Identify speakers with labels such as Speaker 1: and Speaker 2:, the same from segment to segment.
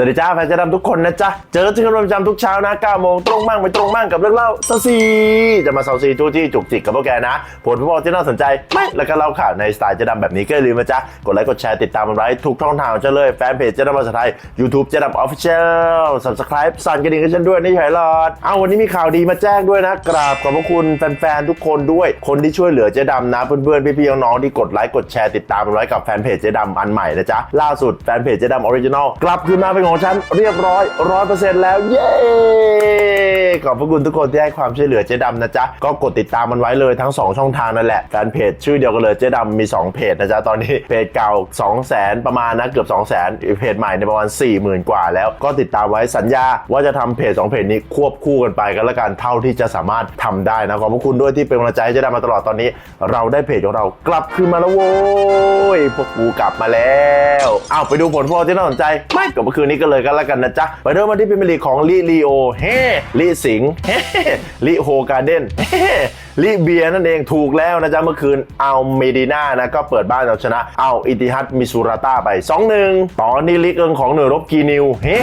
Speaker 1: สวัสดีจ้าแฟนเจะดำทุกคนนะจ๊ะ เจอที่กันประจำทุกเช้านะ9โมงตรงมั่งไม่ตรงมั่งกับเรื่องเล่าซาซีจะมาเซาซีทุกที่จุกจิกกับพวกแกนะ ผลฟุตบอลที่น่าสนใจไม่แล้วก็เล่าข่าวในสไตล์เจะดำแบบนี้ก็อย่าลืมนะจ๊ะ กดไลค์กดแชร์ติดตามมันไว้ทุกช่องทางของเจ้าเลยแฟนเพจเจะดำภาษาไทย YouTube เจะดำออฟฟิเชียล Subscribe สั่นกระดิ่งให้ฉันด้วยนี่ไฉหลอดเอาวันนี้มีข่าวดีมาแจ้งด้วยนะกราบขอบพระคุณแฟนๆทุกคนด้วย คนที่ช่วยเหลือเจ๊ดำนะเพื่อนๆพี่ๆน้องๆที่กดไลค์กดแชร์ติดตามมันไว้กับแฟนเพจเจ๊ดำอันใหม่นะจ๊ะล่าสุดแฟนเพจเจ๊ดำออริจินอลกลับคืนมาเป็นของฉันเรียบร้อยร้อยเปอร์เซ็นต์แล้ว เย้ขอบพระคุณทุกคนที่ให้ความช่วยเหลือเจ๊ดำนะจ๊ะ ก็กดติดตามมันไว้เลยทั้ง 2 ช่องทางนั่นแหละแฟนเพจชื่อเดียวกันเลยเจ๊ดำมี 2 เพจนะจ๊ะ ตอนนี้เพจเก่า 2 0 0 0 0 0 ประมาณนะเกือบ 2 0 0 0 0 0เพจใหม่ในประมาณ 40,000 กว่าแล้วก็ติดตามไว้สัญญาว่าจะทำเพจ 2 เพจนี้ควบคู่กันไปกันละกันเท่าที่จะสามารถทำได้นะขอบพระคุณด้วยที่เป็นกำลังใจให้เจ๊ดำมาตลอดตอนนี้ เราได้เพจของเรากลับคืนมาแล้วโว้ยพวกกูกลับมาแล้วเอาไปดูผลฟุตบอลที่น่าสนใจไม่กับเมื่อคืนนี้กันเลยกันละกันนะจ๊ะ ไปเริ่มมาที่เป็นลีกของลีลีโอเฮลีสิงเฮลีโฮการ์เด้นเฮ ลีเบียนั่นเองถูกแล้วนะจ๊ะเมื่อคืนเอาเมดิน่านะก็เปิดบ้านเอาชนะเอาอิติฮัดมิซูราต้าไป 2-1 ตอนนี้ลีกเอิงของหน่วยรบกีนิวเฮ้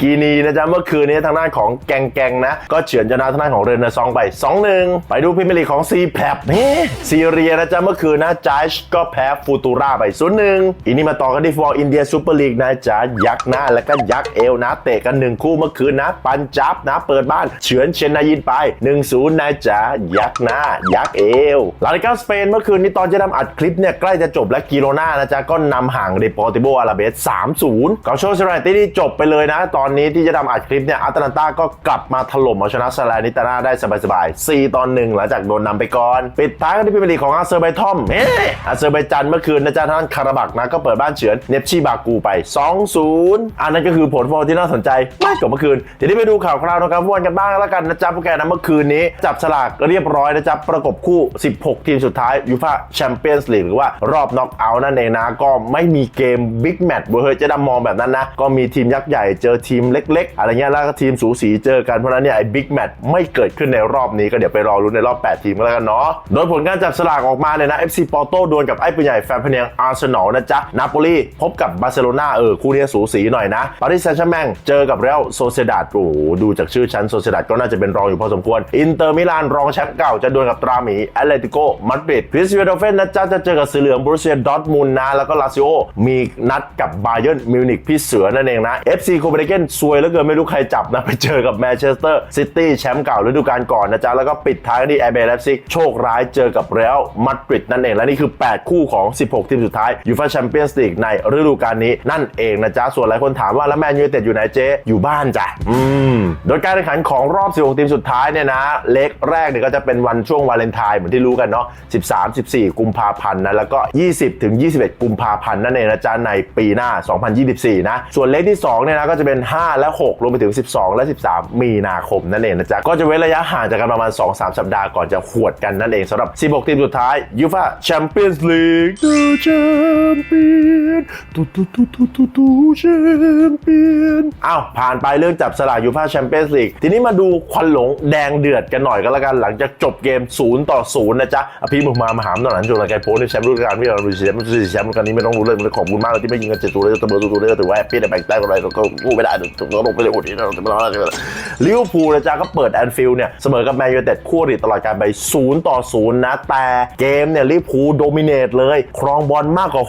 Speaker 1: กีนีนะจ๊ะเมื่อคืนนี้ทางด้านของแกงแกงนะ ก็เฉือนชนะทางด้านของเรเนซองไป 2-1 ไปดูพรีเมียร์ลีของซีแพลบเฮ้ซีเรียนะจ๊ะเมื่อคืนนะจายชก็แพ้ฟูตูราไป 0-1 อีนี้มาต่อกันที่ฟอร์อินเดียซูเปอร์ลีกนะจ๊ะยักษ์หน้าแล้วก็ยักษ์เอวนะเตะกันหนึ่งคู่เมื่อคืนนะปันจับนะเปิดบ้านเฉือนเชนนายินไป 1-0นะจ๊ะยักษ์หน้า ยักษ์เอวลาลิกาสเปนเมื่อคืนนี้ตอนจะทำอัดคลิปเนี่ยใกล้จะจบและกิโรนานะจ๊ะก็นำห่างเดปอร์ติโบอาราเบส3-0กับโชว์เซราตี้ที่จบไปเลยนะ ตอนนี้ที่จะทำอัดคลิปเนี่ยอัตแลนตาก็กลับมาถล่มเอาชนะซาลานิตานาได้สบายๆ4ตอน1หลังจากโดนนำไปก่อน ปิดท้ายกันที่พรีเมียร์ลีของอาเซอร์ไบทอมเฮ้อาเซอร์ไบจันเมื่อคืนนะจ๊ะท่านคาราบักนะก็เปิดบ้านเฉือนเนปชีบากูไป 2-0 อันนั้นก็คือผลฟุตบอลที่น่าสนใจมากกว่าเมื่อคืนทีนี้ไปดูข่าวคราวทางการฟุตบอลกันบ้างแล้วกันนะจ๊ะพวกแกนะเมื่อคืนนี้จับฉลากเรียบร้อยนะจ๊ะประกบคู่ 16 ทีมสุดท้ายยูฟาแชมเปี้ยนส์ลีกหรือว่ารอบน็อกเอาท์นั่นเองนะ ก็ไม่มีเกมบิ๊กแมตช์เบอร์เฮยจะดำมองแบบนั้นนะ ก็มีทีมยักษ์ใหญ่เจอทีมเล็ก ๆ อะไรเงี้ยแล้วก็ทีมสูสีเจอกันเพราะนั้นเนี่ยไอ้บิ๊กแมตช์ไม่เกิดขึ้นในรอบนี้ก็เดี๋ยวไปรอรุ้นในรอบ 8 ทีมก็แล้วกันเนาะโดยผลการจับฉลากออกมาเนี่ยนะ FC ปอร์โตดวลกับไอ้ปืนใหญ่แฟนพเนียงอาร์เซนอลนะจ๊ะนาโปลีพบกับบาร์เซโลนาเออคู่นี้สูสีหน่อยนะปารีสแซงต์แชร์แมงเจอกับเรอัลโซเซดาดโอ้ดูจากชื่อชั้นโซเซดาดก็น่าจะเป็นรองอยู่พอสมควรอินเตอร์มิลานรองแชมป์เก่าจะดวลกับตราหมีแอตเลติโกมาดริดพิสเวโดเฟนนะจ๊ะจะเจอกับสีเหลืองบรูเซียดอทมุนนะ แล้วก็ลาซิโอมีนัดกับบาเยิร์นมิวนิกพี่เสือนั่นเองนะ FC โคเปนเฮเกนซวยแล้วเกินไม่รู้ใครจับนะ ไปเจอกับแมนเชสเตอร์ซิตี้แชมป์เก่าฤดูกาลก่อนนะจ๊ะแล้วก็ปิดท้ายที่แอร์เบลฟซิกโชคร้ายเจอกับเรอัลมาดริดนั่นเองและนี่คือ 8 คู่ของ 16 ทีมสุดท้ายยูฟ่าแชมเปี้ยนส์ลีกในฤดูกาลนี้นั่นเองนะจ๊ะส่วนหลายคนถามว่าแล้วแมนยูไนเต็ดอยู่ไหนเจ๊อยู่บ้านจ้ะอืมโดยการแข่งขันของรอบ 16 ทีมสุดท้ายเนี่ยนะเล็กแรกเนี่ยก็จะเป็นวันช่วงวาเลนไทน์เหมือนที่รู้กันเนาะ 13 14 กุมภาพันธ์นะ แล้วก็ 20 ถึง 21 กุมภาพันธ์นั่นเองนะจ๊ะในปีหน้า 2024 นะ ส่วนเลขที่2เนี่ยนะก็จะเป็น 5 และ 6 รวมไปถึง 12 และ 13 มีนาคมนั่นเองนะจ๊ะ ก็จะเว้นระยะห่างจากกันประมาณ 2-3 สัปดาห์ก่อนจะหวดกันนั่นเองสำหรับ 16 ทีมสุดท้ายยูฟาแชมเปี้ยนส์ลีก The Champion ตูตูตูตูตูตูแชมเปี้ยนอ้าวผ่านไปเรื่องจับสลากยูฟาแชมเปี้ยนส์ลีกทีนี้มาดูควันหลงแดงเดือดกันหน่อยก็แล้วกันหลังจากจบบเกม 0 ต่อ 0 นะจ๊ะอภิมึงมามหามตอนนั้นจุฬาแกโพสในแชมป์ฤดูกาลที่เราดูแชมป์สี่แชมป์กันนี้ไม่ต้องรู้เลยมันขอบคุณมากเลยที่ไม่ยิงกันเจ็ดตัวเลยตัวเบอร์ตัวเลยถือว่าแฮปปี้แต่แบ่งแต้มอะไรก็กู้ไม่ได้ถูกต้องลงไปเลยโอ้โหนี่เราจะไม่รอดเลยลิเวอร์พูลนะจ๊ะก็เปิดแอนฟิลด์เนี่ยเสมอกับแมนยูไนเต็ดคู่อริตลอดการไป 0 ต่อ 0 นะ แต่เกมเนี่ยลิเวอร์พูลโดมิเนตเลยครองบอลมากกว่า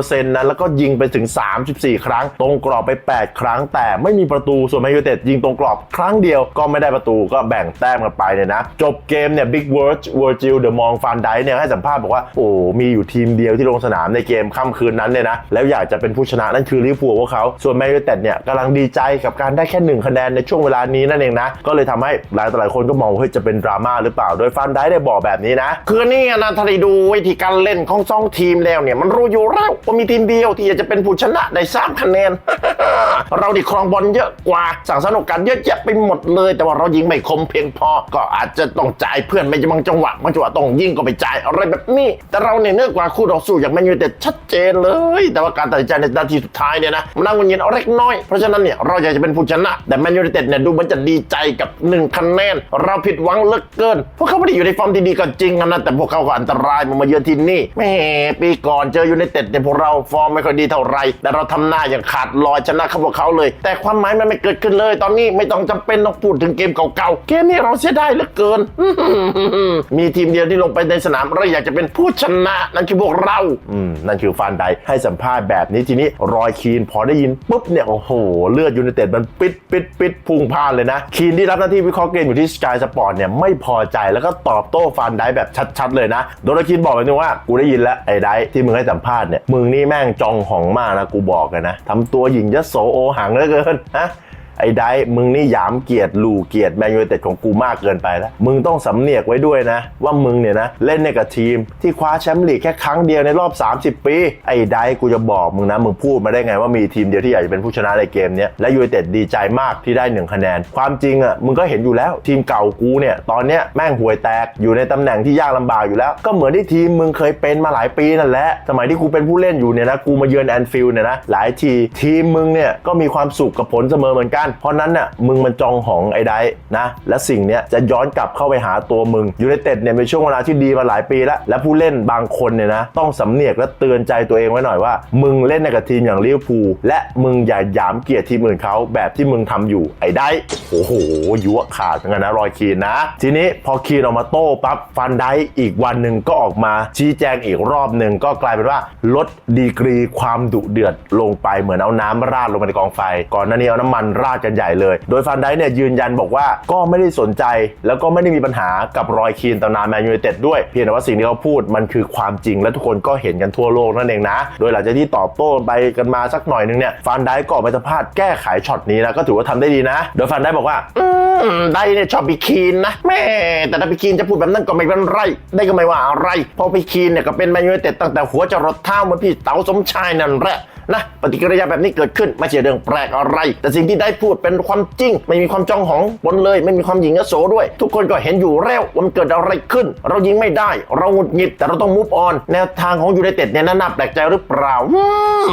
Speaker 1: 69%นะแล้วก็ยิงไปถึง 34 ครั้ง ตรงกรอบไป 8 ครั้ง แต่ไม่มีประตูส่วนแมนยูไนเต็ดยิงตรงกรอบครั้งเดียวก็ไม่ได้ประตูก็แบ่งแต้มกันไปเนี่ยนะจบเกกมเนี่ยบิ๊กเวิร์จเวอร์จิลเดอะมองฟานไดเนี่ยให้สัมภาษณ์บอกว่าโอ้มีอยู่ทีมเดียวที่ลงสนามในเกมค่ำคืนนั้นเนี่ยนะแล้วอยากจะเป็นผู้ชนะนั่นคือลิเวอร์พูลพวกเขาส่วนแมนยูเต็ดเนี่ยกำลังดีใจกับการได้แค่หนึ่งคะแนนในช่วงเวลานี้นั่นเองนะก็เลยทำให้หลายต่อหลายคนก็มองว่าเฮ้ยจะเป็นดราม่าหรือเปล่าโดยฟานไดได้บอกแบบนี้นะ คือนี่นะถ้าได้ดูวิธีการเล่นของสองทีมแล้วเนี่ยมันรู้อยู่แล้วว่ามีทีมเดียวที่อยากจะเป็นผู้ชนะได้สามคะแนน เราดิครองบอลเยอะกว่าสั่งสนุกกันเยอะแยะไปหมดเลย แต่ว่าเรายิงไม่คมเพียงพอก็อาจจะต้องจายเพื่อนไม่จะบางจังหวะบางจังหวะต้องยิงก็ไปจ่ายอะไรแบบนี้ แต่เราเนี่ยเนื่อกว่าคู่ต่อสู้อย่างแมนยูแต่ชัดเจนเลย แต่ว่าการตัดสินใจในนาทีสุดท้ายเนี่ยนะมันน่าหงุดหงิดเอาเล็กน้อยเพราะฉะนั้นเนี่ยเราอยากจะเป็นผู้ชนะ แต่แมนยูเต็ดเนี่ยดูเหมันจะดีใจกับหนึ่งคะแนนเราผิดหวังเหลือเกินพวกเขาไม่ได้อยู่ในฟอร์มที่ดีก็จริงนะแต่พวกเขาก็อันตรายมามาเยือนที่นี่แม่ปีก่อนเจอยูไนเต็ดเนี่ยพวกเราฟอร์มไม่ค่อยดีเท่าไหรแต่เราทำหน้าอย่างขาดลอยชนะเขาพวกเขาเลย แต่ความหมายมันไม่เกิดขึ้นเลย ตอนนี้ไม่ต้องจำเป็นต้องพูดถึงเกมเก่าๆเกมนี้เราเสียดายเหลือเกินมีทีมเดียวที่ลงไปในสนามเราอยากจะเป็นผู้ชนะนั่นคือพวกเรา อืมนั่นคือฟานไดให้สัมภาษณ์แบบนี้ทีนี้รอยคีนพอได้ยินปุ๊บเนี่ยโอ้โห เลือดยูไนเต็ดมันปิดปิดปิดพุ่งพ่านเลยนะ คีนที่รับหน้าที่วิเคราะห์เกมอยู่ที่สกายสปอร์ตเนี่ยไม่พอใจแล้วก็ตอบโต้ฟานไดแบบชัดๆเลยนะ โดยคีนบอกแบบนี้ว่ากูได้ยินแล้วไอ้ไดที่มึงให้สัมภาษณ์เนี่ยมึงนี่แม่งจองหองมากนะกูบอกกันนะทำตัวหญิงยโสโอหังเหลือเกินนะ ไอ้ได้มึงนี่หยามเกียรติลูเกียรติแมนยูเต็ดของกูมากเกินไปแล้ว มึงต้องสำเนียกไว้ด้วยนะ ว่ามึงเนี่ยนะ เล่นในกับทีมที่คว้าแชมป์ลีกแค่ครั้งเดียวในรอบ 30 ปี ไอ้ได้กูจะบอกมึงนะ มึงพูดมาได้ไงว่ามีทีมเดียวที่อยากจะเป็นผู้ชนะในเกมนี้และยูเต็ดดีใจมากที่ได้หนึ่งคะแนน ความจริงอะมึงก็เห็นอยู่แล้ว ทีมเก่ากูเนี่ยตอนเนี้ยแม่งห่วยแตกอยู่ในตำแหน่งที่ยากลำบากอยู่แล้ว ก็เหมือนที่ทีมมึงเคยเป็นมาหลายปีนั่นแหละสมัยที่กูเป็นผู้เล่นอยู่เนี่ยนะกูมาเยือนแอนฟิลด์เนี่ยนะหลายทีทีมมึงเนี่ยก็มีความสุขกับผลเสมอเหมือนกันเพราะนั้นน่ะมึงมันจองหองไอ้ได้นะ และสิ่งเนี้ยจะย้อนกลับเข้าไปหาตัวมึงยูไนเต็ดเนี่ยเป็นช่วงเวลาที่ดีมาหลายปีแล้ว และผู้เล่นบางคนเนี่ยนะต้องสำเนียกและเตือนใจตัวเองไว้หน่อยว่า มึงเล่นในกับทีมอย่างลิเวอร์พูลและมึงอย่าหยามเกียรติทีมอื่นเขาแบบที่มึงทำอยู่ไอ้ได้โอ้โหยั่วขาดเหมือนกันนะรอยคีนนะ ทีนี้พอคีนออกมาโต้ปั๊บฟันไดอีกวันหนึ่งก็ออกมาชี้แจงอีกรอบหนึ่งก็กลายเป็นว่าลดดีกรีความดุเดือดลงไปเหมือนเอาน้ำราดลงไปในกองไฟ ก่อนหน้านี้เอาน้ำมันราดกันใหญ่เลย โดยฟันไดเนี่ยยืนยันบอกว่าก็ไม่ได้สนใจ แล้วก็ไม่ได้มีปัญหากับรอยคีนตำนานแมนยูไนเต็ดด้วย เพียงแต่ว่าสิ่งที่เขาพูดมันคือความจริงและทุกคนก็เห็นกันทั่วโลกนั่นเองนะ โดยหลังจากที่ตอบโต้ไปกันมาสักหน่อยนึงเนี่ยฟันไดก็ออกไปสัมภาษณ์แก้ไขช็อตนี้นะก็ถือว่าทำได้ดีนะ โดยฟันไดบอกว่าอืมได้เนี่ยชอบปีคีนนะแม่แต่ถ้าปีคีนจะพูดแบบนั้นก็ไม่เป็นไร ได้ก็ไม่ว่าอะไรเพราะปีคีนเนี่ยก็เป็นแมนยูไนเต็ดตั้งแต่หัวจรดเท้าเหมือนพี่เต๋าสมชายนั่นแหละ นะปฏิกิริยาแบบนี้เกิดขึ้นไม่ใช่เรื่องแปลกอะไร แต่สิ่งที่ได้พูดเป็นความจริง ไม่มีความจองหองบนเลย ไม่มีความหญิงยโสด้วย ทุกคนก็เห็นอยู่แล้วว่ามันเกิดอะไรขึ้น เรายิงไม่ได้ เราหงุดหงิดแต่เราต้องมูฟออนแนวทางของยูไนเต็ดเนี่ยน่าแปลกใจหรือเปล่า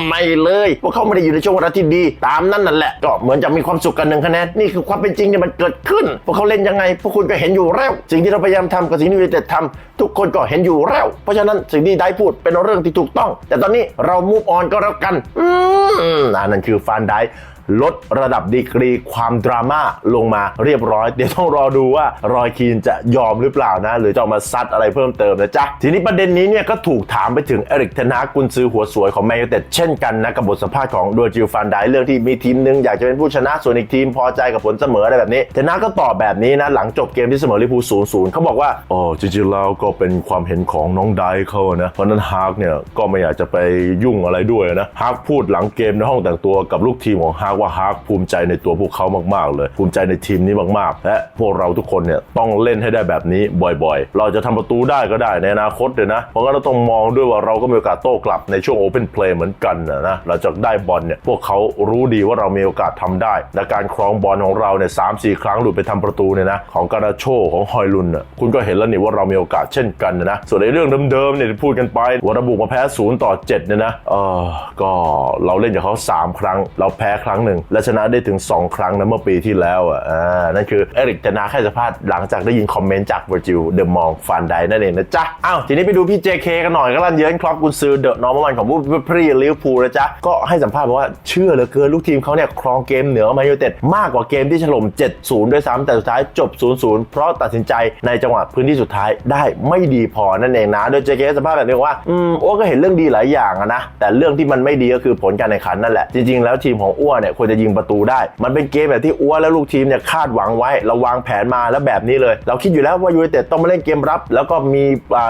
Speaker 1: ไม่เลยพวกเขาไม่ได้อยู่ในช่วงเวลาที่ดี ตามนั้นนั่นแหละก็เหมือนจะมีความสุขกันหนึ่งคะแนนนี่คือความเป็นจริงที่มันเกิดขึ้นพวกเขาเล่นยังไงพวกคุณก็เห็นอยู่แล้วสิ่งที่เราพยายามทำกับสิ่งที่ยูไนเต็ดทำทุกคนก็เห็นอยู่แล้ว เพราะฉะนั้นสิ่งที่ได้พูดเป็นเรื่องที่ถูกต้อง แต่ตอนนี้เรามูฟออนก็แล้วกันอันนั้นคือฟานได ลดระดับดีกรีความดราม่าลงมาเรียบร้อย เดี๋ยวต้องรอดูว่ารอยคีนจะยอมหรือเปล่านะ หรือจะออกมาซัดอะไรเพิ่มเติมนะจ๊ะ ทีนี้ประเด็นนี้เนี่ยก็ถูกถามไปถึงเอริกเทนากุนซือหัวสวยของแมนยูเต็ดเช่นกันนะกับบทสัมภาษณ์ของโดจิลฟานไดเรื่องที่มีทีมหนึงอยากจะเป็นผู้ชนะส่วนอีกทีมพอใจกับผลเสมออะไรแบบนี้เทนาก็ตอบแบบนี้นะหลังจบเกมที่เสมอลิพูศูนย์ศูนย์เขาบอกว่าอ๋อจริงๆแล้วก็เป็นความเห็นของน้องไดเขานะเพราะนั้นฮาร์กเนี่ยก็ไม่อยากจะไปยุ่งอะไรด้วยนะฮาร์กพูดหลังเกมในห้องแต่งตัวกับลูกทีมของฮากว่าฮาร์กภูมิใจในตัวพวกเขามากๆ เลย ภูมิใจในทีมนี้มากๆ และพวกเราทุกคนเนี่ยต้องเล่นให้ได้แบบนี้บ่อยๆ เราจะทำประตูได้ก็ได้ในอนาคตเลยนะ เพราะงั้นเราต้องมองด้วยว่าเราก็มีโอกาสโต้กลับในช่วงโอเพนเพลย์เหมือนกันนะนะเราจะได้บอลเนี่ยพวกเขารู้ดีว่าเรามีโอกาสทำได้และการครองบอลของเราเนี่ยสามสี่ครั้งหลุดไปทำประตูเนี่ยนะของการาโชของฮอยลุนน่ะคุณก็เห็นแล้วนี่ว่าเรามีโอกาสเช่นกันนะส่วนในเรื่องเดิมๆเนี่ยที่พูดกันไปว่าระบุมาแพ้ศูนย์ต่อ7เนี่ยนะเออก็เราเล่นกับเขาสามครั้ง เราแพ้ครั้งหนึ่ง และชนะได้ถึงสองครั้งนะเมื่อปีที่แล้วอะอ่านั่นคือเอริกเทนฮากให้สัมภาษณ์หลังจากได้ยินคอมเมนต์จากเวอร์จิลเดอะมองฟันไดนั่นเองนะจ๊ะอ้าวทีนี้ไปดูพี่ JK กันหน่อยก็ลันเยินครอปกุนซือเดอะนอร์มันของผู้พรีลิเวอร์พูลนะจ๊ะก็ให้สัมภาษณ์บอกว่าเชื่อเหลือเกินลูกทีมเขาเนี่ยครองเกมเหนือมนยูเต็ดมากกว่าเกมที่ฉล่ม 7-0 ด้วยซ้ำแต่สุดท้ายจบ 0-0 เพราะตัดสินใจในจังหวะพื้นที่สุดท้ายได้ไม่ดีพอนั่นเองนะ โดย JK ให้สัมภาษณ์แบบนี้ว่า อืมอ้วก็เห็นเรื่องดีหลายอย่างนะ แต่เรื่องที่มันไม่ดีก็คือผลการแข่งขันนั่นแหละ จริงๆ แล้วทีมของอ้วเนี่ยควรจะยิงประตูได้ มันเป็นเกมแบบที่อ้วและลูกทีมเนี่ยคาดหวังไว้เราวางแผนมาแล้วแบบนี้เลย เราคิดอยู่แล้วว่ายูไนเต็ดต้องมาเล่นเกมรับ แล้วก็มี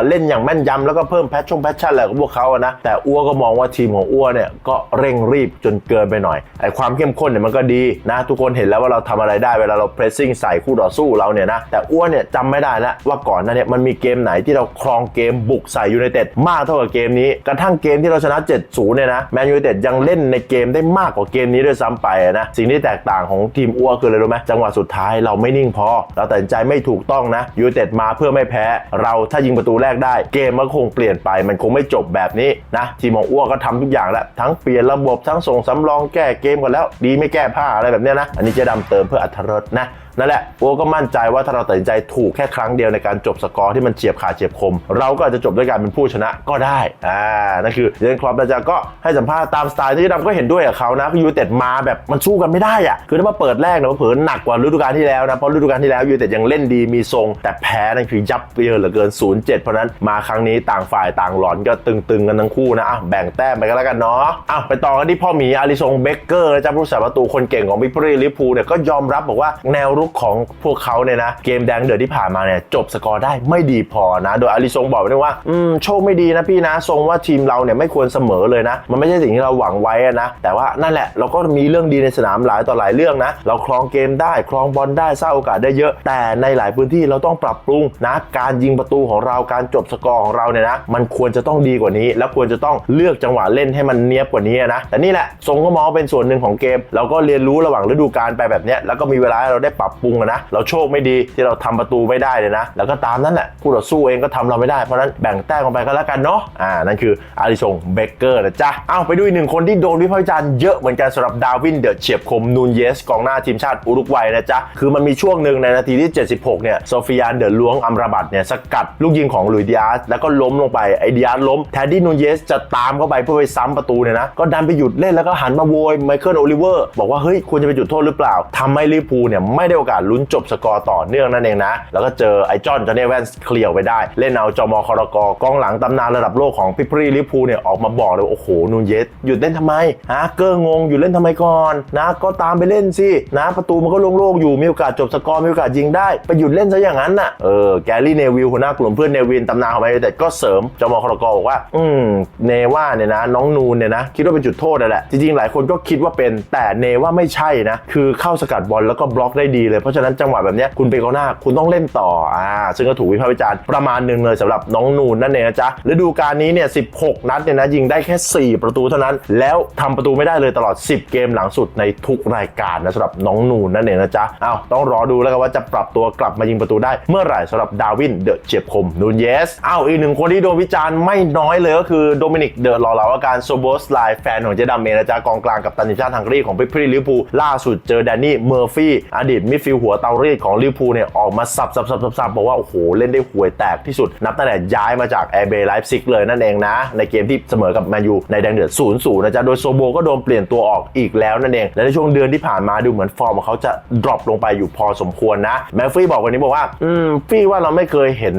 Speaker 1: เล่นอย่างแม่นยำแล้วก็เพิ่มแพชชั่นแพชชั่นอะไรของพวกเขาอะนะแต่อ้วก็มองว่าทีมของอ้วเนี่ยก็เร่งรีบจนเกินไปหน่อยไอ้ความเข้มข้นเนี่ยมันก็ดีนะ ทุกคนเห็นแล้วว่าเราทำอะไรได้เวลาเราเพรสซิ่งใส่คู่ต่อสู้เราเนี่ยนะแต่อ้วเนี่ยจำไม่ได้แล้วว่าก่อนหน้าเนี่ยมันมีเกมไหนที่เราครองเกมบุกใส่ยูไนเต็ดมากเท่ากับเกมนี้กระทั่งเกมที่เราชนะ 7-0 เนี่ยนะแมนยูไนเต็ดยังเล่นในเกมได้มากกว่าเกมนี้ด้วยซ้ำไปนะสิ่งที่แตกต่างของทีมอ้วคืออะไรรู้ไหมจังหวะสุดท้ายเราไม่นิ่งพอ เราตัดใจไม่ถูกต้องนะยูเต็ดมาเพื่อไม่แพ้ เราถ้ายิงประตูแรกได้ เกมมันคงเปลี่ยนไปมันคงไม่จบแบบนี้นะทีมของอ้วก็ทำทุกอย่างแล้ว ทั้งเปลี่ยนระบบทั้งส่งสำรองแก้เกมกันแล้ว ดีไม่แก้ผ้าอะไรแบบนี้นะ อันนี้จะดำเติมเพื่ออัธรสนะ นั่นแหละโอ้ก็มั่นใจว่าถ้าเราตัดสินใจถูกแค่ครั้งเดียวในการจบสกอร์ที่มันเฉียบขาดเฉียบคม เราก็อาจจะจบด้วยการเป็นผู้ชนะก็ได้อ่านั่นคือเจนครอปนะจ๊ะก็ให้สัมภาษณ์ตามสไตล์ที่ดำก็เห็นด้วยกับเขานะคือยูเต็ดมาแบบมันสู้กันไม่ได้อะคือถ้ามาเปิดแรกเนี่ยเผลอหนักกว่าฤดูกาลที่แล้วนะเพราะฤดูกาลที่แล้วยูเต็ดยังเล่นดีมีทรง แต่แพ้นั่นคือยับเยินเหลือเกิน 0-7 เพราะนั้นมาครั้งนี้ต่างฝ่ายต่างหลอนก็ตึงๆกันทั้งคู่นะอะแบ่งแต้มไปกันแล้วกันเนาะอะไปต่อกันที่พ่อหมีอาริซงเบเกอร์นะจ๊ะผู้สาประตูคนเก่งของบิปรีลิพูเนี่ยก็ยอมรับบอกว่าแนวรกของพวกเขาเนี่ยนะเกมแดงเดือดที่ผ่านมาเนี่ยจบสกอร์ได้ไม่ดีพอนะ โดยอาริซงบอกไว้ว่าอืมโชคไม่ดีนะพี่นะทรงว่าทีมเราเนี่ยไม่ควรเสมอเลยนะ มันไม่ใช่สิ่งที่เราหวังไว้นะ แต่ว่านั่นแหละเราก็มีเรื่องดีในสนามหลายต่อหลายเรื่องนะ เราครองเกมได้ครองบอลได้สร้างโอกาสได้เยอะ แต่ในหลายพื้นที่เราต้องปรับปรุงนะการยิงประตูของเราการจบสกอร์ของเราเนี่ยนะมันควรจะต้องดีกว่านี้ แล้วควรจะต้องเลือกจังหวะเล่นให้มันเนี้ยบกว่านี้นะแต่นี่แหละทรงก็มองเป็นส่วนหนึ่งของเกม เราก็เรียนรู้ระหว่างฤดูกาลไปแบบนี้แล้วก็มีเวลาเราได้ปรับปรุงอะนะ เราโชคไม่ดีที่เราทำประตูไม่ได้เลยนะ แล้วก็ตามนั้นแหละคู่ต่อสู้เองก็ทำเราไม่ได้ เพราะนั้นแบ่งแต้มกันไปก็แล้วกันเนาะ อ่า นั่นคืออาริชงเบเกอร์นะจ๊ะ เอาไปดูอีกหนึ่งคนที่โดนวิพากษ์วิจารณ์เยอะเหมือนกันสำหรับดาวินเดอะเฉียบคมนูนเยสกองหน้าทีมชาติอุรุกวัยนะจ๊ะ คือมันมีช่วงหนึ่งในนาทีที่ 76 เนี่ยโซฟิยานเดอะล้วงอัมราบัตเนี่ยสกัดลูกยิงของลุยดิอาสแล้วก็ล้มลงไปไอดิอาสล้มแทนที่นูนเยสจะตามเข้าไปเพื่อไปซ้ำประตูเนี่ยนะก็ดันไปหยุดเล่นแล้วก็หันมาโวยไมเคิลโอลิเวอร์บอกว่าเฮ้ยควรจะไปจุดโทษหรือเปล่าทำให้ลิเวอร์พูลเนี่ยไม่ได้โอกาสลุ้นจบสกอร์ต่อเนื่องนั่นเองนะ แล้วก็เจอไอ้จอนจอนเนแวนส์เคลียร์ไปได้ เล่นเอาจอมอคอรกอกองหลังตำนานระดับโลกของพิพรีลิพูเนี่ยออกมาบอกเลยว่าโอ้โหนูนเยสหยุดเล่นทำไมฮะเกอร์งงหยุดเล่นทำไมก่อนนะก็ตามไปเล่นสินะประตูมันก็โล่งๆอยู่มีโอกาสจบสกอร์มีโอกาสยิงได้ไปหยุดเล่นซะอย่างนั้นน่ะเออแกรี่เนวิลหัวหน้ากลุ่มเพื่อนเนวินตำนานของแมนยูไนเต็ดก็เสริมจอมอคอรกบอกว่า อืมเนว่าเนี่ยนะน้องนูนเนี่ยนะคิดว่าเป็นจุดโทษนั่นแหละจริงๆหลายคนก็คิดว่าเป็นแต่เนว่าไม่ใช่นะคือเข้าสกัดบอลแล้วก็บล็อกได้ดีเลย เพราะฉะนั้นจังหวะแบบนี้คุณเป็นกองหน้าคุณต้องเล่นต่ออ่าซึ่งก็ถูกวิพากษ์วิจารณ์ประมาณหนึ่งเลยสำหรับน้องนูนนั่นเองนะจ๊ะฤดูกาลนี้เนี่ย 16 นัดเนี่ยนะยิงได้แค่ 4 ประตูเท่านั้น แล้วทำประตูไม่ได้เลยตลอด 10 เกมหลังสุดในทุกรายการนะสำหรับน้องนูนนั่นเองนะจ๊ะอ้าวต้องรอดูแล้วกันว่าจะปรับตัวกลับมายิงประตูได้เมื่อไหร่สำหรับดาวินเดอะเจียบคมนูนเยสอ้าวอีกหนึ่งคนที่โดนวิจารณ์ไม่น้อยเลยก็คือโดมินิกเดอะหล่อเหลาอาการโซโบสไลแฟนของเจดามเมนะจ๊ะกองกลางกับตันทีมชาติฮังการีของพิพรีลิเวอร์พูลล่าสุดเจอแดนนี่เมอร์ฟี่อดีตมิดฟิลหัวเตารีดของลิเวอร์พูลเนี่ยออกมาสับสับสับสับสับบอกว่า โอ้โห เล่นได้ห่วยแตกที่สุด นับตั้งแต่ย้ายมาจากแอร์เบย์ไลฟ์ซิกเลยนั่นเองนะ ในเกมที่เสมอกับแมนยูในแดงเดือด0ูนย์นะจ๊ะโดยโซโบก็โดนเปลี่ยนตัวออกอีกแล้วนั่นเอง และในช่วงเดือนที่ผ่านมาดูเหมือนฟอร์มของเขาจะดรอปลงไปอยู่พอสมควรนะแมฟฟี่บอกวันนี้บอกว่าอืมฟี่ว่าเราไม่เคยเห็น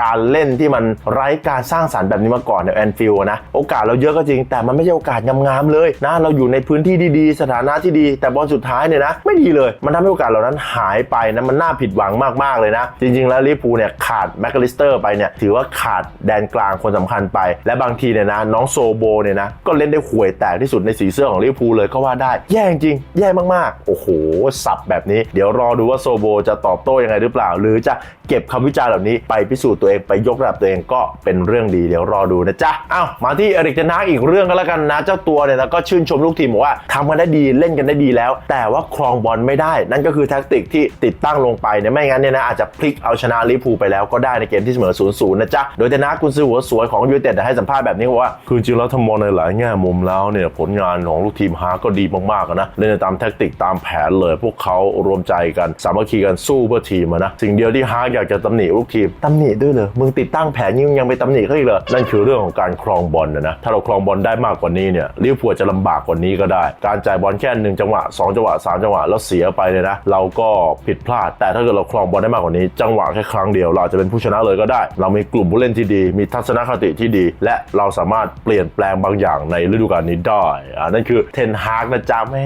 Speaker 1: การเล่นที่มันไร้การสร้างสรรค์แบบนี้มาก่อนในแอนฟิลด์นะ โอกาสเราเยอะก็จริง แต่มันไม่ใช่โอกาสงามๆเลยนะ เราอยู่ในพื้นที่ดีๆ สถานะที่ดี แต่บอลสุดท้ายเนี่ยนะ ไม่ดีเลย มันทำให้โอกาสเหล่านั้นหายไปนะมันน่าผิดหวังมากๆเลยนะ จริงๆ แล้วลิเวอร์พูเนี่ยขาดแมคคลิสเตอร์ไปเนี่ยถือว่าขาดแดนกลางคนสำคัญไป และบางทีเนี่ยนะน้องโซโบเนี่ยนะก็เล่นได้ห่วยแตกที่สุดในสีเสื้อของลิเวอร์พูเลยก็ว่าได้แย่จริงแย่มากๆโอ้โหสับแบบนี้ เดี๋ยวรอดูว่าโซโบจะตอบโต้ยังไงหรือเปล่า หรือจะเก็บคำวิจารณ์เหล่านี้ไปพิสูจน์ตัวเองไปยกระดับตัวเองก็เป็นเรื่องดีเดี๋ยวรอดูนะจ๊ะอ้าวมาที่เอริกเทนฮากอีกเรื่องก็แล้วกันนะ เจ้าตัวเนี่ยนะก็ชื่นชมลูกทีมบอกว่าทำกันได้ดีเล่นกันได้ดีแล้ว แต่ว่าครองบอลไม่ได้ นั่นก็คือแท็กติกที่ติดตั้งลงไปเนี่ยไม่งั้นเนี่ยนะอาจจะพลิกเอาชนะลิเวอร์พูลไปแล้วก็ได้ในเกมที่เสมอ0ูนย์นะจ๊ะโดยเทนฮากกุนซือหัวสวยของยูไนเต็ดให้สัมภาษณ์แบบนี้ว่าคือจริงแล้วถ้ามองในหลายแง่มุมแล้วเนี่ยผลงานของลูกทีมฮาก็ดีมากๆนะเล่นตามแท็กติกตามแผนเลย พวกเขารวมใจกันสามัคคีกันสู้เพื่อทีมนะสิ่งเดียวที่ฮากอยากจะตำหนิลูกทีมตำหนิด้วยเลยมึงติดตั้งแผนยิ่งยังไปตำหนิเขาอีกเลยนั่นคือเรื่องของการครองบอลนะนะถ้าเราครองบอลได้มากกว่านี้เนี่ยลิเวอร์พูลจะลำบากกว่านี้ก็ได้ การจ่ายบอลแค่หนึ่งจังหวะสองจังหวะสามจังหวะแล้วเสียไปเนี่ยนะเราก็ผิดพลาด แต่ถ้าเกิดเราครองบอลได้มากกว่านี้ จังหวะแค่ครั้งเดียว เราอาจจะเป็นผู้ชนะเลยก็ได้ เรามีกลุ่มผู้เล่นที่ดี มีทัศนคติที่ดี และเราสามารถเปลี่ยนแปลงบางอย่างในฤดูกาลนี้ได้อ่านั่นคือเทนฮากนะจ๊ะแหม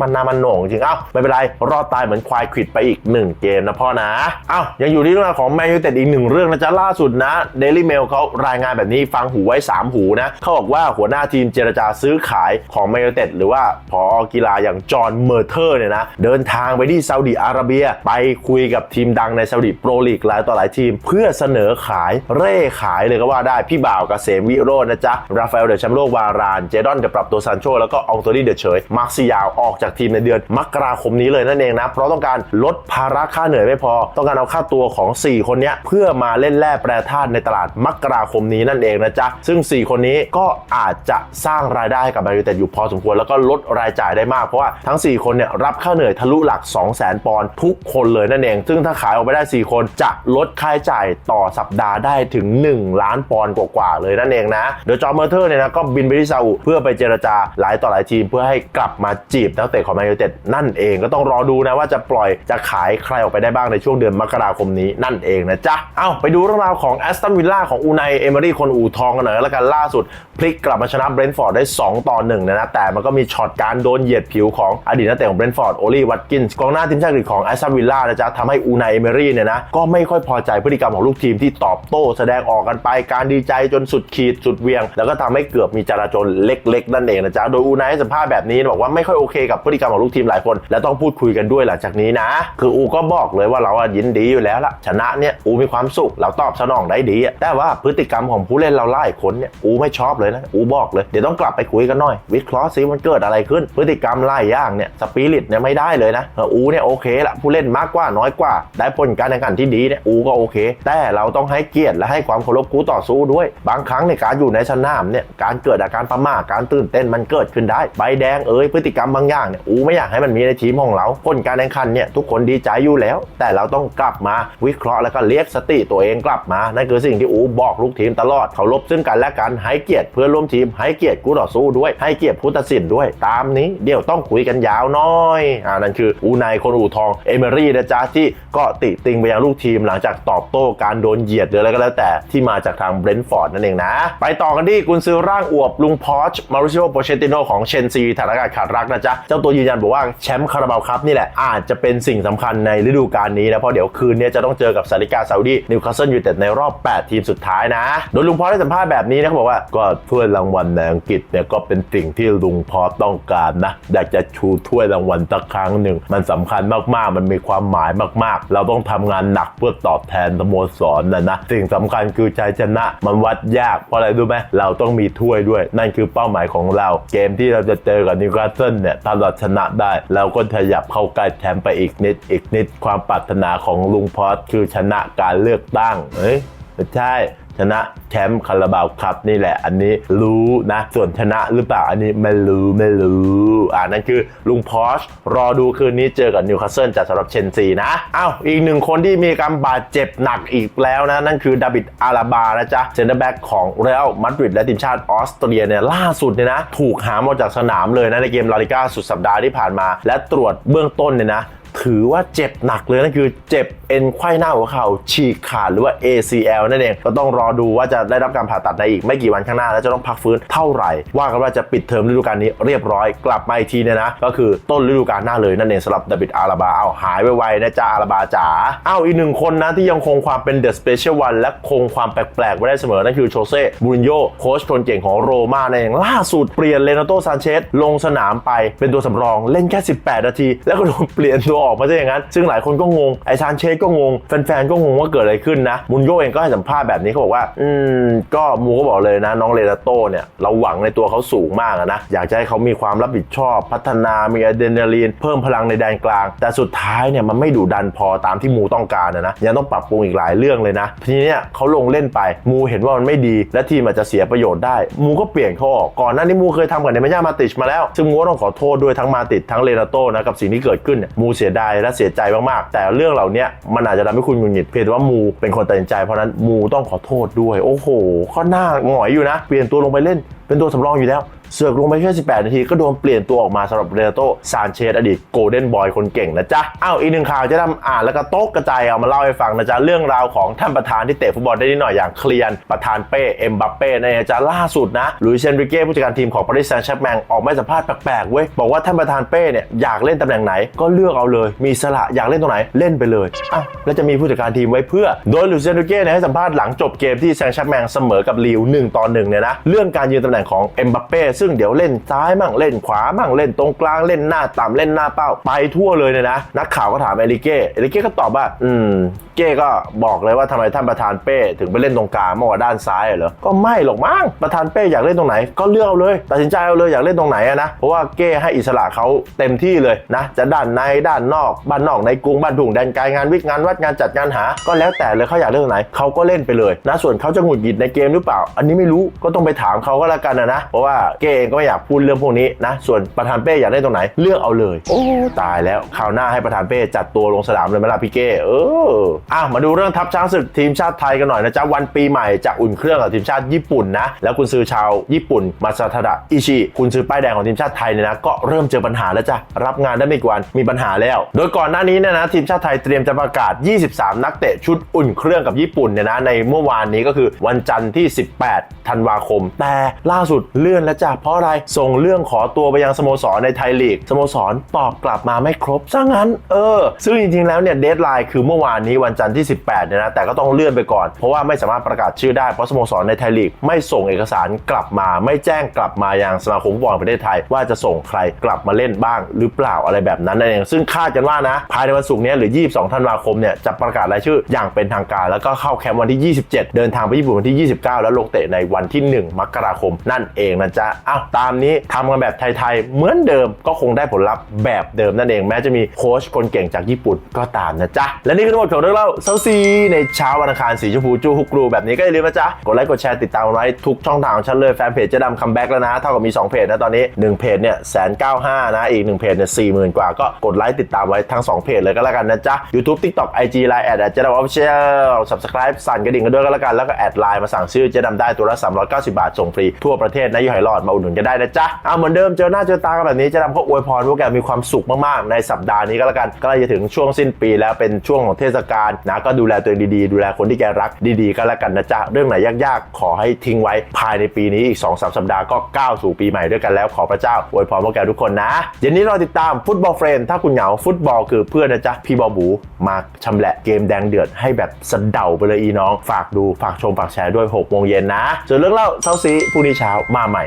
Speaker 1: มันนามันโหน่งจริงเอ้าไม่เป็นไรรอดตายเหมือนควายขิดไปอีกหนึ่งเกมนะพ่อนะเอ้ายังอยู่ที่รื่องราวของแมนยูเต็ดอีกหนึ่งเรื่องนะจ๊ะล่าสุดนะเดลี่เมลเขารายงานแบบนี้ฟังหูไว้ 3 หูนะเขาบอกว่าหัวหน้าทีมเจรจาซื้อขายของแมนยูเต็ดหรือว่าพอกีฬาอย่างจอห์นเมอร์เทอร์เนี่ยนะเดินทางไปที่ซาอุดิอาระเบีย ไปคุยกับทีมดังในซาอุดิโปรลีกหลายต่อหลายทีม เพื่อเสนอขายเร่ขายเลยก็ว่าได้พี่บ่าวกเกษมวิโรจน์นะจ๊ะราฟาเอลเดชแชมป์โลกวารานเจดอนจะปรับตัวซานโชแล้วก็อองโตนี่เดเฉยมาร์คซิยาวออกจากทีมในเดือนมกราคมนี้เลยนั่นเองนะเพราะต้องการลดภาระค่าเหนื่อยไม่พอ ต้องการเอาค่าตัวของของ 4 คนนี้เพื่อมาเล่นแร่แปรธาตุในตลาดมกราคมนี้นั่นเองนะจ๊ะ ซึ่ง 4 คนนี้ก็อาจจะสร้างรายได้ให้กับแมนยูเต็ดอยู่พอสมควรแล้วก็ลดรายจ่ายได้มาก เพราะว่าทั้ง 4 คนเนี่ยรับค่าเหนื่อยทะลุหลัก 2 0 0 0 0 0 ปอนด์ทุกคนเลยนั่นเอง ซึ่งถ้าขายออกไปได้ 4 คนจะลดค่าใช้จ่ายต่อสัปดาห์ได้ถึง 1 ล้านปอนด์กว่าๆเลยนั่นเองนะโดยจอห์นเมอร์เทอร์เนี่ยนะก็บินไปที่ซาอุเพื่อไปเจรจาหลายต่อหลายทีม เพื่อให้กลับมาจีบนักเตะของแมนยูเต็ดนั่นเองก็ต้องรอดูนะว่าจะปล่อยจะขายใครออกไปได้บ้างในช่วงเดือนมกราคมนี้นั่นเองนะจ๊ะ เอาไปดูเรื่องราวของแอสตันวิลล่าของอูไนเอเมอรี่คนอู่ทองกันหน่อยแล้วกันล่าสุด พลิกกลับมาชนะเบรนท์ฟอร์ดได้ 2 ต่อ 1 นะนะแต่มันก็มีช็อตการโดนเหยียดผิวของอดีตนักเตะของเบรนท์ฟอร์ดโอลีวัตกินส์กองหน้าทีมชาติอังกฤษของแอสตันวิลล่านะจ๊ะทำให้อูไนเอเมอรี่เนี่ยนะก็ไม่ค่อยพอใจพฤติกรรมของลูกทีมที่ตอบโต้แสดงออกกันไปการดีใจจนสุดขีดสุดเวียง แล้วก็ทำให้เกือบมีจราจรเล็กๆ นั่นเองนะจ๊ะโดยอูไนให้สัมภาษณ์แบบนี้บอกว่าไม่ค่อยโอเคกับพฤติกรรมของลูกทีมหลายคน และต้องพูดคุยกันด้วยหลังจากนี้นะ คืออูก็บอกเลยว่าเราอะยินดีอยู่แล้วล่ะชนะเนี่ยอูมีความสุขเราตอบสนองได้ดีอะแต่ว่าพฤติกรรมของผู้เล่นเราไล่คนเนี่ยอูไม่ชอบเลยนะอูบอกเลย เดี๋ยวต้องกลับไปคุยกันหน่อย วิเคราะห์ซิมันเกิดอะไรขึ้น พฤติกรรมไล่ย่างเนี่ยสปิริตเนี่ยไม่ได้เลยนะเอออูเนี่ยโอเคละผู้เล่นมากกว่าน้อยกว่า ได้ผลการแข่งขันที่ดีเนี่ยอูก็โอเค แต่เราต้องให้เกียรติและให้ความเคารพคู่ต่อสู้ด้วย บางครั้งในการอยู่ในสนามเนี่ยการเกิดอาการประมาทการตื่นเต้นมันเกิดขึ้นได้ใบแดงเอ้ยพฤติกรรมบางอย่างเนี่ยอูไม่อยากให้มันมีในทีมของเราผลการแข่งขันเนี่ยทุกคนดีใจอยู่แล้ว แต่เราต้องกลับมาวิเคราะห์แล้วก็เรียกสติตัวเองกลับมา นั่นคือสิ่งที่อูบอกลูกทีมตลอดเคารพซึ่งกันและกันให้เกียรติเพื่อนร่วมทีมให้เกียรติคู่ต่อสู้ด้วย ให้เกียรติผู้ตัดสินด้วย ตามนี้เดี๋ยวต้องคุยกันยาวน้อยอ่านั่นคืออูไนคนอู่ทองเอเมอรี่นะจ๊ะที่ก็ติติงไปยังลูกทีมหลังจากตอบโต้การโดนเหยียดหรืออะไรก็แล้วแต่ที่มาจากทางเบรนท์ฟอร์ดนั่นเองนะ ไปต่อกันที่กุนซือร่างอวบลุงพอชมาริซิโอโปเชติโนของเชนซีฐานอากาศขาดรักนะจ๊ะเจ้าตัวยืนยันบอกว่าแชมป์คาราบาวครับนี่แหละอาจจะเป็นสิ่งสำคัญในฤดูกาลนี้นะเพราะเดี๋ยวคืนนี้จะต้องเจจอกับซาริกาซาอุดีนิวคาสเซิลยูไนเต็ดในรอบ 8 ทีมสุดท้ายนะ โดยลุงพอได้สัมภาษณ์แบบนี้นะเขาบอกว่าก็ถ้วยรางวัลในอังกฤษเนี่ยก็เป็นสิ่งที่ลุงพอต้องการนะอยากจะชูถ้วยรางวัลสักครั้งหนึ่งมันสำคัญมากๆ มันมีความหมายมากๆ เราต้องทำงานหนักเพื่อตอบแทนสโมสรนะนะสิ่งสำคัญคือชัยชนะมันวัดยากเพราะอะไรรู้ไหมเราต้องมีถ้วยด้วย นั่นคือเป้าหมายของเรา เกมที่เราจะเจอกับนิวคาสเซิลเนี่ยถ้าเราชนะได้ เราก็ขยับเข้าใกล้แชมป์ไปอีกนิดอีกนิดความปรารถนาของลุงพอสคือชนะการเลือกตั้งเอ้ยไม่ใช่ชนะแชมป์คาราบาวครับนี่แหละ อันนี้รู้นะ ส่วนชนะหรือเปล่าอันนี้ไม่รู้ไม่รู้อ่านั่นคือลุงพอชรอดูคืนนี้เจอกับนิวคาสเซิลจากสำหรับเชนซีนะอ้าวอีกหนึ่งคนที่มีการบาดเจ็บหนักอีกแล้วนะ นั่นคือดาบิดอาราบานะจ๊ะเซนเตอร์แบ็กของเรอัลมาดริดและทีมชาติออสเตรียเนี่ยล่าสุดเนี่ยนะ ถูกหามออกจากสนามเลยนะในเกมลาลิก้าสุดสัปดาห์ที่ผ่านมา และตรวจเบื้องต้นเนี่ยนะ ถือว่าเจ็บหนักเลยนั่นคือเจ็บเอ็นไขว้หน้าหัวเข่าฉีกขาดหรือว่า ACL นั่นเองก็ต้องรอดูว่าจะได้รับการผ่าตัดในอีกไม่กี่วันข้างหน้า แล้วจะต้องพักฟื้นเท่าไหร่ ว่ากันว่าจะปิดเทอมฤดูกาลนี้เรียบร้อยกลับมาอีกทีเนี่ยนะ ก็คือต้นฤดูกาลหน้าเลยนั่นเองสำหรับดาบิดอาราบาเอาหายไวๆนะจ๊ะอาราบาจ๋าเอาอีกหนึ่งคนนะที่ยังคงความเป็นเดอะสเปเชียลวันและคงความแปลกๆไว้ได้เสมอนั่นคือโชเซ่บูรินโญ่โค้ชคนเก่งของโรม่านั่นเองล่าสุดเปลี่ยนเลนาโตซานเชสลงสนามไปเป็นตัวสำรองเล่นแค่ 18 นาที แล้วก็โดนเปลี่ยนตัวออกมาซะอย่างนั้น ซึ่งหลายคนก็งง ไอซานเชสก็งง แฟนๆ ก็งงว่าเกิดอะไรขึ้นนะ มุนโยเองก็ให้สัมภาษณ์แบบนี้เขาบอกว่า อืม ก็มูก็บอกเลยนะ น้องเลนาโตเนี่ยเราหวังในตัวเขาสูงมากนะ อยากจะให้เขามีความรับผิดชอบ พัฒนา มีอะดรีนาลีน เพิ่มพลังในแดนกลาง แต่สุดท้ายเนี่ยมันไม่ดุดันพอตามที่มูต้องการนะ ยังต้องปรับปรุงอีกหลายเรื่องเลยนะ ทีนี้เขาลงเล่นไป มูเห็นว่ามันไม่ดี และทีมอาจจะเสียประโยชน์ได้ มูก็เปลี่ยนเขาออก ก่อนหน้านี้มูเคยทำกับเนมย่ามาติชมาแล้ว ซึ่งมูก็ต้องขอโทษด้วยทั้งมาติดทั้งเลนาโตนะกับสิ่งที่เกิดขึ้นเนี่ยมูเสียดายและเสียใจมากๆ แต่เรื่องเหล่านี้มันอาจจะทำให้คุณหงุดหงิดเพียงแต่ว่ามูเป็นคนตัดสินใจเพราะฉะนั้นมูต้องขอโทษด้วย โอ้โหก็น่าหงอยอยู่นะ เปลี่ยนตัวลงไปเล่นเป็นตัวสำรองอยู่แล้ว เสือกลงไปแค่ 18 นาทีก็โดนเปลี่ยนตัวออกมาสำหรับเรโตซานเชสอดีตโกลเด้นบอยคนเก่งนะจ๊ะอ้าวอีกหนึ่งข่าวจะทำอ่านแล้วก็โต๊ะกระจายเอามาเล่าให้ฟังนะจ๊ะเรื่องราวของท่านประธานที่เตะฟุตบอลได้นิดหน่อยอย่างเคลียนประธานเป้เอ็มบัปเป้นะจ๊ะล่าสุดนะลุยเซนริเก้ผู้จัดการทีมของปารีสแซงต์แชร์แมงออกมาสัมภาษณ์แปลกๆเว้ยบอกว่าท่านประธานเป้เนี่ยอยากเล่นตำแหน่งไหน ก็เลือกเอาเลย มีสละอยากเล่นตรงไหนเล่นไปเลยอ้าวแล้วจะมีผู้จัดการทีมไว้เพื่อ โดยลุยเซนริเก้เนี่ยให้สัมภาษณ์หลังจบเกมที่แซงต์แชร์แมงเสมอกับลิว1ต่อ1เนี่ยนะเรื่องการยืนตำแหน่งของเอ็มบัปเป้ซึ่งเดี๋ยวเล่นซ้ายมั่งเล่นขวามั่งเล่นตรงกลางเล่นหน้าต่ำเล่นหน้าเป้า ไปทั่วเลยเนี่ยนะนักข่าวก็ถามเอลิเก้เอลิเก้ก็ตอบว่า อืม เก้ก็บอกเลยว่าทำไมท่านประธานเป้ ถึงไปเล่นตรงกลางมากกว่าด้านซ้ายเหรอก็ไม่หรอกมั้งประธานเป้อยากเล่นตรงไหน ก็เลือกเอาเลยตัดสินใจเอาเลยอยากเล่นตรงไหนอะนะเพราะว่าเก้ให้อิสระเขาเต็มที่เลยนะ จะด้านในด้านนอกบ้านนอกในกรุงบ้านถุงแดนไกลงานวิกงานวัดงานจัดงานหา ก็แล้วแต่เลยเขาอยากเล่นตรงไหนเขาก็เล่นไปเลยนะส่วนเขาจะหงุดหงิดในเกมหรือเปล่า อันนี้ไม่รู้ก็ต้องไปถามเขาก็แล้วกันนะนะเพราะว่าเก้เองก็ไม่อยากพูดเรื่องพวกนี้นะ ส่วนประธานเป้อยากเล่นตรงไหนเลือกเอาเลย โอ้ตายแล้วคราวหน้าให้ประธานเป้จัดตัวลงสนามเลยไหมล่ะพี่เก้เอออะมาดูเรื่องทัพช้างศึกทีมชาติไทยกันหน่อยนะจ๊ะวันปีใหม่จะอุ่นเครื่องกับทีมชาติญี่ปุ่นนะแล้วคุณซื้อชาวญี่ปุ่นมาซาทาดะอิชิคุณซื้อป้ายแดงของทีมชาติไทยเนี่ยนะก็เริ่มเจอปัญหาแล้วจ้ะรับงานได้ไม่กี่วันมีปัญหาแล้ว โดยก่อนหน้านี้เนี่ยนะทีมชาติไทยเตรียมจะประกาศ 23 นักเตะชุดอุ่นเครื่องกับญี่ปุ่นเนี่ยนะในเมื่อวานนี้ก็คือวันจันทร์ที่ 18 ธันวาคม แต่ล่าสุดเลื่อนแล้วจ้ะเพราะอะไรส่งเรื่องขอตัวไปยังสโมสรในไทยลีกสโมสรตอบกลับมาไม่ครบซะงั้นเออ ซึ่งจริงๆแล้วเนี่ยเดทไลน์คือเมื่อวานนี้วันจันทร์ที่ 18เนี่ยนะแต่ก็ต้องเลื่อนไปก่อน เพราะว่าไม่สามารถประกาศชื่อได้เพราะสโมสรในไทยลีกไม่ส่งเอกสารกลับมา ไม่แจ้งกลับมายังสมาคมฟุตบอลประเทศไทย ว่าจะส่งใครกลับมาเล่นบ้างหรือเปล่าอะไรแบบนั้นนั่นเองซึ่งคาดกันว่านะภายในวันศุกร์นี้หรือ 22 ธันวาคมเนี่ยจะประกาศรายชื่ออย่างเป็นทางการ แล้วก็เข้าแคมป์วันที่ 27 เดินทางไปญี่ปุ่นวันที่ 29 แล้วลงเตะในวันที่ 1 มกราคมนั่นเองนะจ๊ะอาตามนี้ทำกันแบบไทยๆ เหมือนเดิมก็คงได้ผลลัพธ์แบบเดิมนั่นเองแม้จะมีโค้ชคนเก่งจากญี่ปุ่นก็ตามนะจ๊ะ และนี่คือทั้งหมดของเรื่องเล่าเซาซีในเช้าวันอังคารสีชมพูจูฮุกรูแบบนี้ก็อย่าลืมนะจ๊ะ กดไลค์กดแชร์ติดตามไว้ทุกช่องทางของฉันเลยแฟนเพจเจะดำคัมแบ็กแล้วนะ เท่ากับมี 2 เพจนะตอนนี้ 1 เพจเนี่ยแสนเก้าห้านะอีก 1 เพจเนี่ยสี่หมื่นกว่าก็กดไลค์ติดตามไว้ทั้ง 2 เพจเลยก็แล้วกันนะจ๊ะ YouTube TikTok IG Line แอดเจดำออฟฟิเชียล Subscribe สั่นกระดิ่งกันด้วยก็แล้วกันแล้วก็แอดไลน์มาสั่งซื้อเจะดำได้ตัวละ390 บาทส่งฟรีทั่วประเทศนะยี่ห้อหลอดมาอุดหนุนกันได้นะจ๊ะเอาเหมือนเดิมเจอหน้าเจอตากันแบบนี้จะดำก็อวยพรพวกแกมีความสุขมากๆ ในสัปดาห์นี้ก็แล้วกันก็เลยจะถึงช่วงสิ้นปีแล้วเป็นช่วงของเทศกาลนะก็ดูแลตัวเองดีๆ ดูแลคนที่แกรักดีๆ ก็แล้วกันนะจ๊ะเรื่องไหนยากๆ ขอให้ทิ้งไว้ภายในปีนี้อีก2-3สัปดาห์ก็ก้าวสู่ปีใหม่ด้วยกันแล้วขอพระเจ้าอวยพรพวกแกทุกคนนะเย็นนี้เราติดตามฟุตบอลเฟรนถ้าคุณเหงาฟุตบอลคือเพื่อนนะจ๊ะพี่บอบูมาชำแหละเกมแดงเดือดให้แบบสะเดาไปเลยอีน้อง ฝากดูฝากชมฝากแชร์ด้วย6โมงเย็นนะส่วนเรื่องเล่าเช้าซีพรุ่งนี้เช้ามาใหม่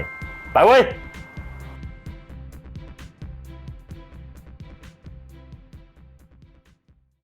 Speaker 1: ไปเว้ย